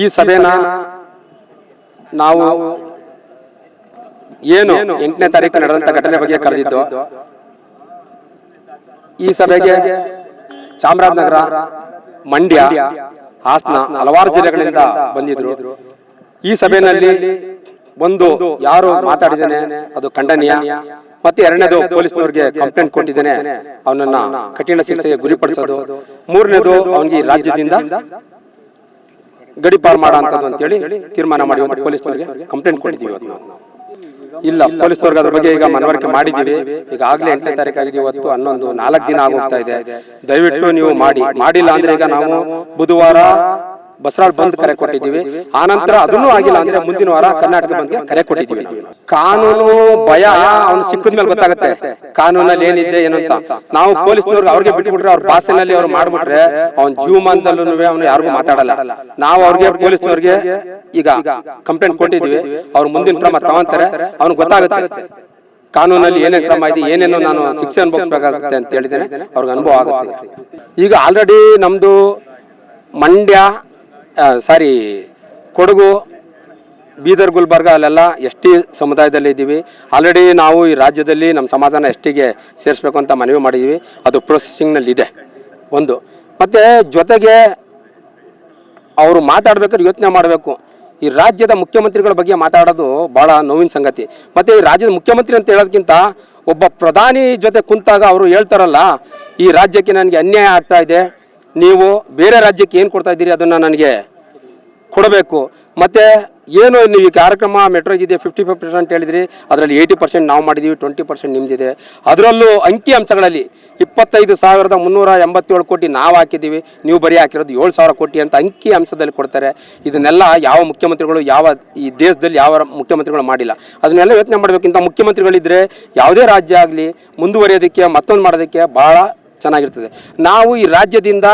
ಈ ಸಭೆನ ನಾವು ಏನು ಎಂಟನೇ ತಾರೀಕು ನಡೆದಂತ ಘಟನೆ ಬಗ್ಗೆ ಕರೆದಿದ್ದು, ಈ ಸಭೆಗೆ ಚಾಮರಾಜನಗರ, ಮಂಡ್ಯ, ಹಾಸನ ಹಲವಾರು ಜಿಲ್ಲೆಗಳಿಂದ ಬಂದಿದ್ರು. ಈ ಸಭೆಯಲ್ಲಿ ಒಂದು ಯಾರು ಮಾತಾಡಿದ್ದೇನೆ ಅದು ಖಂಡನೀಯ. ಮತ್ತೆ ಎರಡನೇದು ಪೊಲೀಸ್ನವರಿಗೆ ಕಂಪ್ಲೇಂಟ್ ಕೊಟ್ಟಿದ್ದೇನೆ. ಅವನನ್ನ ಕಠಿಣ ಶಿಕ್ಷೆಗೆ ಗುರಿಪಡಿಸೋದು. ಮೂರನೇದು ಅವನಿಗೆ ರಾಜ್ಯದಿಂದ ಗಡಿಪಾರು ಮಾಡೋ ಅಂತ ಅಂತೇಳಿ ತೀರ್ಮಾನ ಮಾಡಿ ಇವತ್ತು ಕಂಪ್ಲೇಂಟ್ ಕೊಟ್ಟಿದ್ದೀವಿ ಇವತ್ತು ನಾವು. ಇಲ್ಲ, ಪೊಲೀಸ್ನವ್ರಿಗೆ ಅದ್ರ ಬಗ್ಗೆ ಈಗ ಮನವರಿಕೆ ಮಾಡಿದ್ದೀವಿ. ಈಗಾಗಲೇ ಎಂಟನೇ ತಾರೀಕು ಆಗಿದೆ ಇವತ್ತು, ಹನ್ನೊಂದು, ನಾಲ್ಕು ದಿನ ಆಗೋಗ್ತಾ ಇದೆ. ದಯವಿಟ್ಟು ನೀವು ಮಾಡಿ. ಮಾಡಿಲ್ಲ ಅಂದ್ರೆ ಈಗ ನಾವು ಬುಧವಾರ ಬಸರಾಳ್ ಬಂದ್ ಕರೆ ಕೊಟ್ಟಿದ್ದೀವಿ. ಆನಂತರ ಅದನ್ನೂ ಆಗಿಲ್ಲ ಅಂದ್ರೆ ಮುಂದಿನ ವಾರ ಕರ್ನಾಟಕ ಬಂದ್ಗೆ ಕರೆ ಕೊಟ್ಟಿದ್ದೀವಿ ಕಾನೂನು ಭಯ ಅವ್ನು ಸಿಕ್ಕಿದ ಮೇಲೆ ಗೊತ್ತಾಗುತ್ತೆ. ಕಾನೂನಲ್ಲಿ ಏನಿದೆ, ಏನು ಅಂತ. ನಾವು ಪೊಲೀಸ್ನವ್ರಿಗೆ ಅವ್ರಿಗೆ ಬಿಟ್ಬಿಟ್ರೆ ಅವ್ರ ಭಾಷೆನಲ್ಲಿ ಅವ್ರು ಮಾಡ್ಬಿಟ್ರೆ ಅವ್ನ ಜೀವಮಾನದಲ್ಲೂ ಅವ್ನು ಯಾರಿಗೂ ಮಾತಾಡಲ್ಲ. ನಾವು ಅವ್ರಿಗೆ ಪೊಲೀಸ್ನವ್ರಿಗೆ ಈಗ ಕಂಪ್ಲೇಂಟ್ ಕೊಟ್ಟಿದ್ದೀವಿ. ಅವ್ರು ಮುಂದಿನ ಕ್ರಮ ತಗೊಂತಾರೆ. ಅವ್ನು ಗೊತ್ತಾಗುತ್ತೆ. ಕಾನೂನಲ್ಲಿ ಏನೇನು ಕ್ರಮ ಇದೆ, ಏನೇನು ನಾನು ಶಿಕ್ಷೆ ಅನುಭವಿಸ್ಬೇಕಾಗುತ್ತೆ ಅಂತ ಹೇಳಿದ್ದೇನೆ. ಅವ್ರಿಗೆ ಅನುಭವ ಆಗುತ್ತೆ. ಈಗ ಆಲ್ರೆಡಿ ನಮ್ಮದು ಮಂಡ್ಯ ಸಾರಿ, ಕೊಡಗು, ಬೀದರ್, ಗುಲ್ಬರ್ಗ ಅಲ್ಲೆಲ್ಲ ಎಸ್ ಟಿ ಸಮುದಾಯದಲ್ಲಿ ಇದ್ದೀವಿ. ಆಲ್ರೆಡಿ ನಾವು ಈ ರಾಜ್ಯದಲ್ಲಿ ನಮ್ಮ ಸಮಾಜನ ಎಸ್ ಟಿಗೆ ಸೇರಿಸ್ಬೇಕು ಅಂತ ಮನವಿ ಮಾಡಿದ್ದೀವಿ. ಅದು ಪ್ರೊಸೆಸಿಂಗ್ನಲ್ಲಿದೆ ಒಂದು. ಮತ್ತು ಜೊತೆಗೆ ಅವರು ಮಾತಾಡಬೇಕಾದ್ರೆ ಯೋಚನೆ ಮಾಡಬೇಕು. ಈ ರಾಜ್ಯದ ಮುಖ್ಯಮಂತ್ರಿಗಳ ಬಗ್ಗೆ ಮಾತಾಡೋದು ಭಾಳ ನೋವಿನ ಸಂಗತಿ. ಮತ್ತು ಈ ರಾಜ್ಯದ ಮುಖ್ಯಮಂತ್ರಿ ಅಂತ ಹೇಳೋದಕ್ಕಿಂತ ಒಬ್ಬ ಪ್ರಧಾನಿ ಜೊತೆ ಕುಂತಾಗ ಅವರು ಹೇಳ್ತಾರಲ್ಲ, ಈ ರಾಜ್ಯಕ್ಕೆ ನನಗೆ ಅನ್ಯಾಯ ಆಗ್ತಾ ಇದೆ. ನೀವು ಬೇರೆ ರಾಜ್ಯಕ್ಕೆ ಏನು ಕೊಡ್ತಾ ಇದ್ದೀರಿ ಅದನ್ನು ನನಗೆ ಕೊಡಬೇಕು. ಮತ್ತು ಏನು ನೀವು ಈ ಕಾರ್ಯಕ್ರಮ ಇದೆ ಫಿಫ್ಟಿ ಫೈವ್ ಪರ್ಸೆಂಟ್ ಹೇಳಿದ್ರಿ, ಅದರಲ್ಲಿ ಏಯ್ಟಿ ಪರ್ಸೆಂಟ್ ನಾವು ಮಾಡಿದ್ದೀವಿ ಟ್ವೆಂಟಿ ಪರ್ಸೆಂಟ್ ನಿಮ್ಮದಿದೆ ಅದರಲ್ಲೂ ಅಂಕಿ ಅಂಶಗಳಲ್ಲಿ ಇಪ್ಪತ್ತೈದು ಸಾವಿರದ ಮುನ್ನೂರ ಎಂಬತ್ತೇಳು ಕೋಟಿ ನಾವು ಹಾಕಿದ್ದೀವಿ, ನೀವು ಬರೀ ಹಾಕಿರೋದು ಏಳು ಸಾವಿರ ಕೋಟಿ ಅಂತ ಅಂಕಿ ಅಂಶದಲ್ಲಿ ಕೊಡ್ತಾರೆ. ಇದನ್ನೆಲ್ಲ ಯಾವ ಮುಖ್ಯಮಂತ್ರಿಗಳು, ಯಾವ ಈ ದೇಶದಲ್ಲಿ ಯಾವ ಮುಖ್ಯಮಂತ್ರಿಗಳು ಮಾಡಿಲ್ಲ. ಅದನ್ನೆಲ್ಲ ಯೋಚನೆ ಮಾಡಬೇಕಿಂತ ಮುಖ್ಯಮಂತ್ರಿಗಳಿದ್ದರೆ ಯಾವುದೇ ರಾಜ್ಯ ಆಗಲಿ, ಮುಂದುವರಿಯೋದಕ್ಕೆ ಮತ್ತೊಂದು ಮಾಡೋದಕ್ಕೆ ಭಾಳ ಚೆನ್ನಾಗಿರ್ತದೆ. ನಾವು ಈ ರಾಜ್ಯದಿಂದ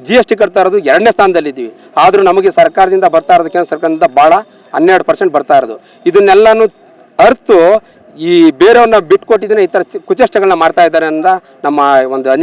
ಜಿ ಎಸ್ ಟಿ ಕಟ್ತಾ ಇರೋದು ಎರಡನೇ ಸ್ಥಾನದಲ್ಲಿದ್ದೀವಿ. ಆದರೂ ನಮಗೆ ಸರ್ಕಾರದಿಂದ ಬರ್ತಾ ಇರೋದು ಕೇಂದ್ರ ಸರ್ಕಾರದಿಂದ ಭಾಳ ಹನ್ನೆರಡು ಪರ್ಸೆಂಟ್ ಬರ್ತಾ ಇರೋದು. ಇದನ್ನೆಲ್ಲನೂ ಅರ್ತು ಈ ಬೇರೆಯವ್ರನ್ನ ಬಿಟ್ಕೊಟ್ಟಿದ್ದೇನೆ ಈ ಥರ ಕುಚೇಷ್ಟಗಳನ್ನ ಮಾಡ್ತಾ ಇದ್ದಾರೆ ಅಂತ ನಮ್ಮ ಒಂದು